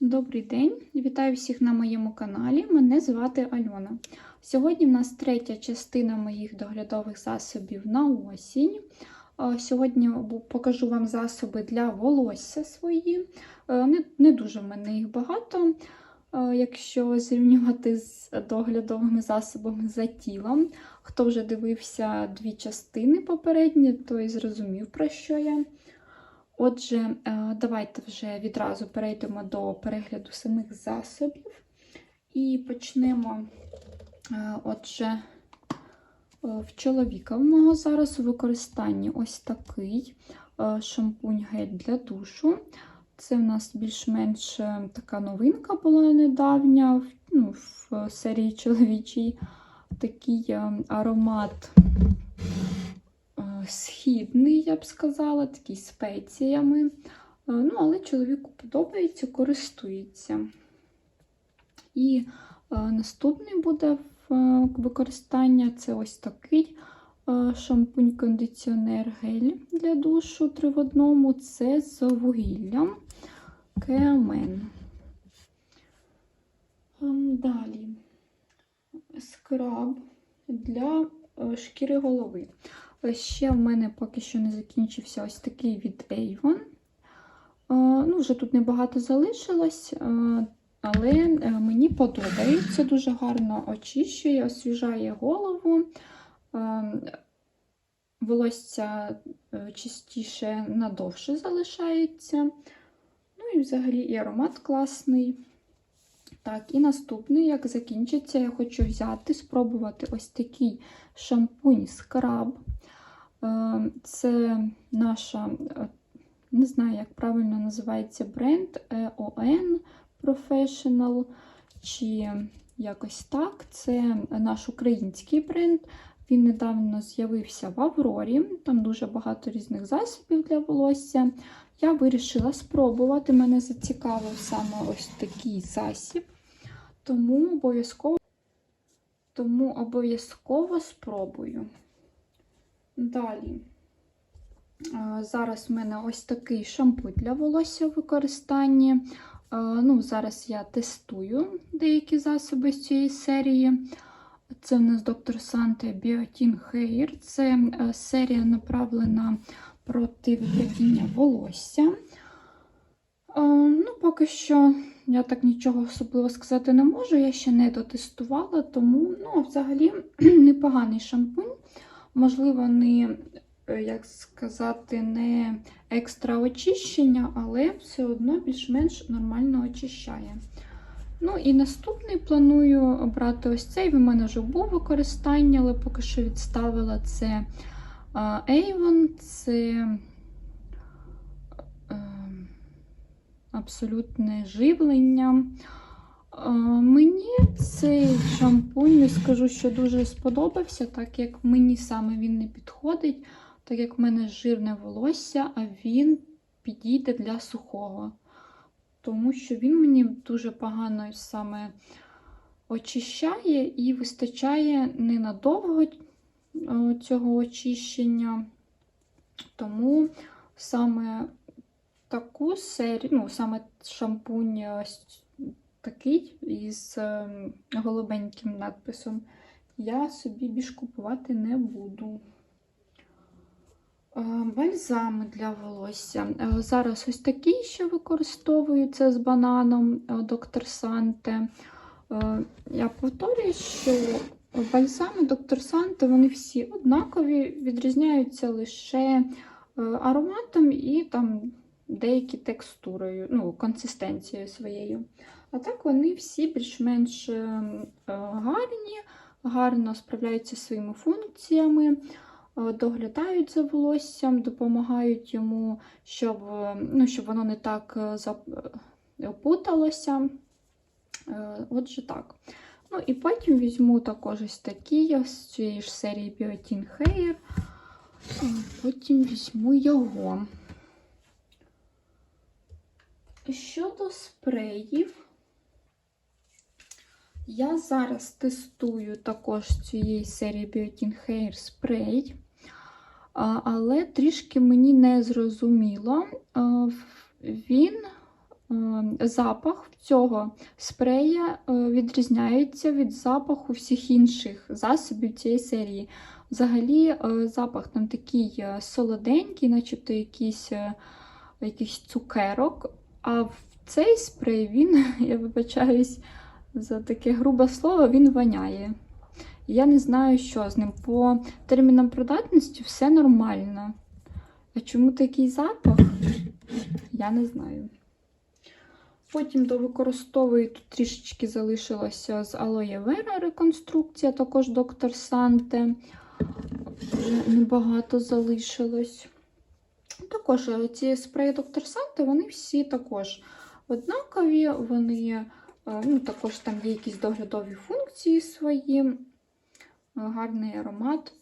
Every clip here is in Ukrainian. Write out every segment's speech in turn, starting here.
Добрий день! Вітаю всіх на моєму каналі. Мене звати Альона. Сьогодні в нас третя частина моїх доглядових засобів на осінь. Е, Сьогодні покажу вам засоби для волосся свої. Е, Не, дуже в мене їх багато, е, якщо зрівнювати з доглядовими засобами за тілом. Хто вже дивився дві частини попередні, той зрозумів, про що я. Отже, е, давайте вже відразу перейдемо до перегляду самих засобів. І почнемо. е, Отже, е, в чоловіка в мого зараз у використанні ось такий шампунь-гель для душу. Це в нас більш-менш така новинка була недавня ну, в серії чоловічій. Такий аромат східний, я б сказала, такий спеціями. Е, Ну, але чоловіку подобається, користується. І е, наступний буде е, використання це ось такий шампунь-кондиціонер гель для душу 3 в одному. Це з вугіллям Кеамен. Ем, Далі скраб для шкіри голови. Ще в мене поки що не закінчився ось такий від Avon. Ну, вже тут небагато залишилось, але е, мені подобається. Дуже гарно очищує, освіжає голову. Волосся е, чистіше надовше залишається. Ну і взагалі і аромат класний. Так, і наступний, як закінчиться, я хочу взяти, спробувати ось такий шампунь скраб. Е, Це наша, е, не знаю, як правильно називається бренд EON Professional, чи якось так. Це наш український бренд. Він недавно з'явився в Аврорі. Там дуже багато різних засобів для волосся. Я вирішила спробувати. Мене зацікавив саме ось такий засіб. Тому обов'язково тому обов'язково спробую. Далі. Зараз в мене ось такий шампунь для волосся в використанні. Ну, Зараз я тестую деякі засоби з цієї серії. Це в нас доктор Санте Biotin Hair. Це е, серія направлена проти випадіння волосся. Ну, поки що я так нічого особливо сказати не можу, я ще не дотестувала, тому ну, взагалі непоганий шампунь. Можливо, не, е, як сказати, не екстра очищення, але все одно більш-менш нормально очищає. Ну і наступний планую обрати ось цей. В мене вже був використання, але поки що відставила це Avon. Це е, абсолютне живлення. Е, Мені цей шампунь, не скажу, що дуже сподобався, так як мені саме він не підходить, так як в мене жирне волосся, а він підійде для сухого. Тому що він мені дуже погано саме очищає і вистачає ненадовго е, цього очищення. Тому саме таку серію, ну, саме шампунь ось такий із е, голубеньким надписом, я собі більш купувати не буду. Е, Бальзами для волосся. Е, Зараз ось такий ще використовую це з бананом доктор Санте. Е, Я повторюю, що бальзами доктор Санте вони всі однакові, відрізняються лише е, ароматом і там деякі текстурою, ну, консистенцією своєю. А так вони всі більш-менш е, е, гарні, гарно справляються зі своїми функціями, е, доглядають за волоссям, допомагають йому, щоб, ну, щоб воно не так опуталося. Отже, так. Ну і потім візьму також ось такі з цієї ж серії Biotin Hair. Потім візьму його. Щодо спреїв, я зараз тестую також цієї серії Biotin Hair спрей, але трішки мені не зрозуміло. Він запах цього спрея відрізняється від запаху всіх інших засобів цієї серії. Взагалі, запах там такий солоденький, начебто якийсь, якийсь цукерок. А в цей спрей він, я вибачаюсь за таке грубе слово, він воняє. Я не знаю, що з ним. По термінам придатності все нормально. А чому такий запах? Я не знаю. Потім довикористовую тут трішечки залишилося з алоє вера реконструкція, також доктор Санте. Небагато залишилось. Також е, ці спреї доктор Санте, вони всі також однакові, вони ну, також там є якісь доглядові функції свої, е, гарний аромат.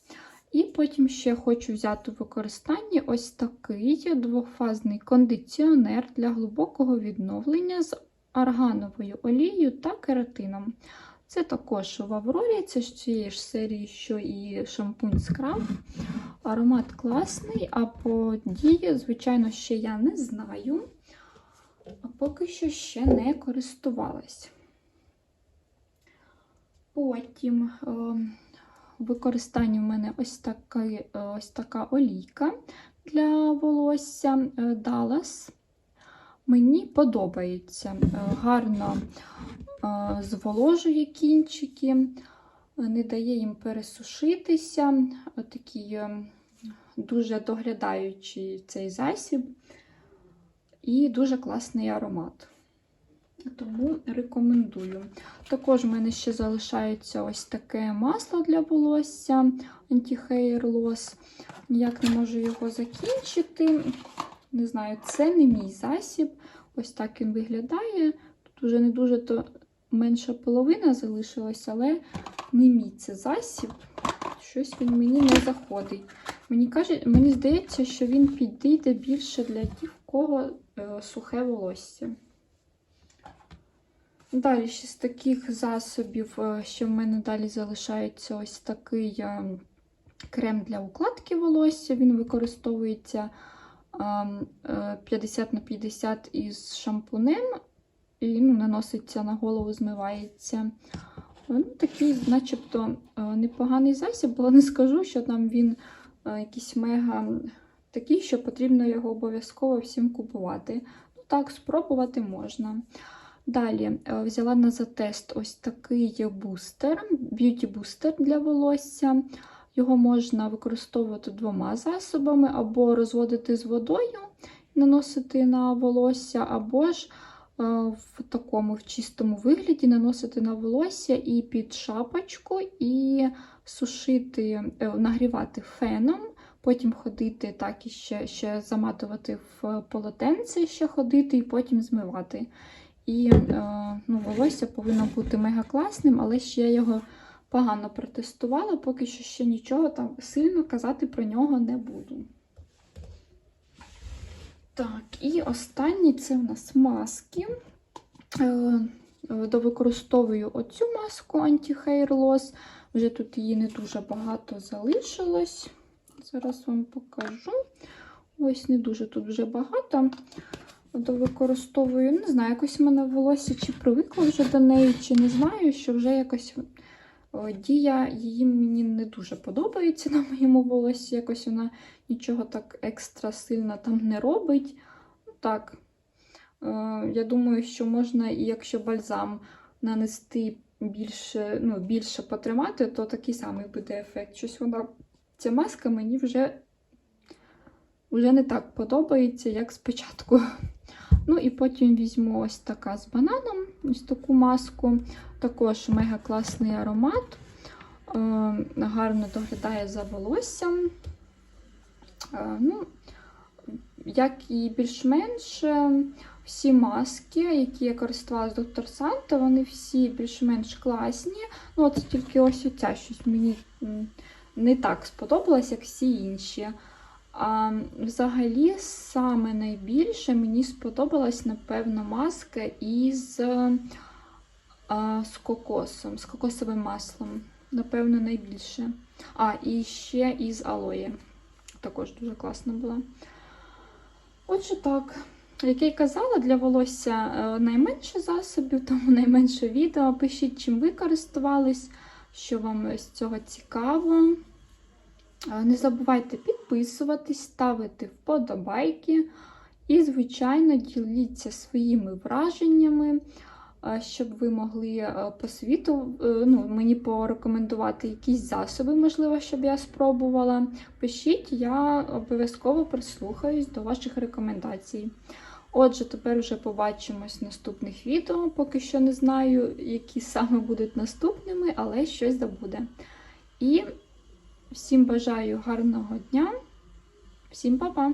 І потім ще хочу взяти в використанні ось такий двохфазний кондиціонер для глибокого відновлення з аргановою олією та кератином. Це також в Аврорі, це ж цієї ж серії, що і шампунь скраб. Аромат класний, а по дії, звичайно, ще я не знаю. А поки що ще не користувалась. Потім е, в використанні в мене ось, такий, е, ось така олійка для волосся е, Dallas. Мені подобається. Е, Гарно е, зволожує кінчики, е, не дає їм пересушитися. Такий е, дуже доглядаючий цей засіб і дуже класний аромат. Тому рекомендую. Також в мене ще залишається ось таке масло для волосся Anti-Hair Loss. Ніяк не можу його закінчити. Не знаю, це не мій засіб. Ось так він виглядає. Тут вже не дуже то менша половина залишилась, але не мій це засіб. Щось він мені не заходить. Мені каже, мені здається, що він підійде більше для тих, кого е, сухе волосся. Далі ще з таких засобів, е, що в мене далі залишається ось такий е, крем для укладки волосся. Він використовується е, 50 на 50 із шампунем і ну, наноситься на голову, змивається. Ну, Такий, начебто, непоганий засіб, але не скажу, що там він якийсь мега такий, що потрібно його обов'язково всім купувати. Ну так, спробувати можна. Далі е, взяла на затест ось такий бустер, б'юті-бустер для волосся. Його можна використовувати двома засобами, або розводити з водою, наносити на волосся, або ж е, в такому в чистому вигляді наносити на волосся і під шапочку, і сушити, е, нагрівати феном. Потім ходити так і ще, ще заматувати в полотенце, ще ходити, і потім змивати. І е, ну, волосся повинно бути мега класним, але ще я його погано протестувала, поки що ще нічого там сильно казати про нього не буду. Так, і останній це в нас маски. Е, Довикористовую оцю маску Anti-Hair Loss. Вже тут її не дуже багато залишилось. Зараз вам покажу. Ось не дуже тут вже багато довикористовую. Не знаю, якось в мене волосся чи привикло вже до неї, чи не знаю, що вже якось дія її мені не дуже подобається на моєму волосі. Якось вона нічого так екстра сильно там не робить. Так, е, я думаю, що можна, якщо бальзам нанести більше, ну, більше потримати, то такий самий буде ефект. Щось вона, ця маска мені вже. Вже не так подобається, як спочатку. Ну і потім візьму ось така з бананом, ось таку маску. Також мега класний аромат. Е, гарно доглядає за волоссям. Е, ну, Як і більш-менш е, всі маски, які я користувалася з доктор Санта, вони всі більш-менш класні. Ну, от тільки ось оця щось мені не так сподобалось, як всі інші. А, Взагалі, саме найбільше мені сподобалась, напевно, маска із а, з кокосом, з кокосовим маслом. Напевно, найбільше. А, і ще із алоє. Також дуже класна була. Отже, так, як я й казала, для волосся е, найменше засобів, тому найменше відео. Пишіть, чим ви користувались, що вам з цього цікаво. Не забувайте підписуватись, ставити вподобайки. І, звичайно, діліться своїми враженнями, щоб ви могли е, по світу е, ну, мені порекомендувати якісь засоби, можливо, щоб я спробувала. Пишіть, я обов'язково прислухаюсь до ваших рекомендацій. Отже, тепер вже побачимось в наступних відео. Поки що не знаю, які саме будуть наступними, але щось забуде. І всім бажаю гарного дня, всім па-па!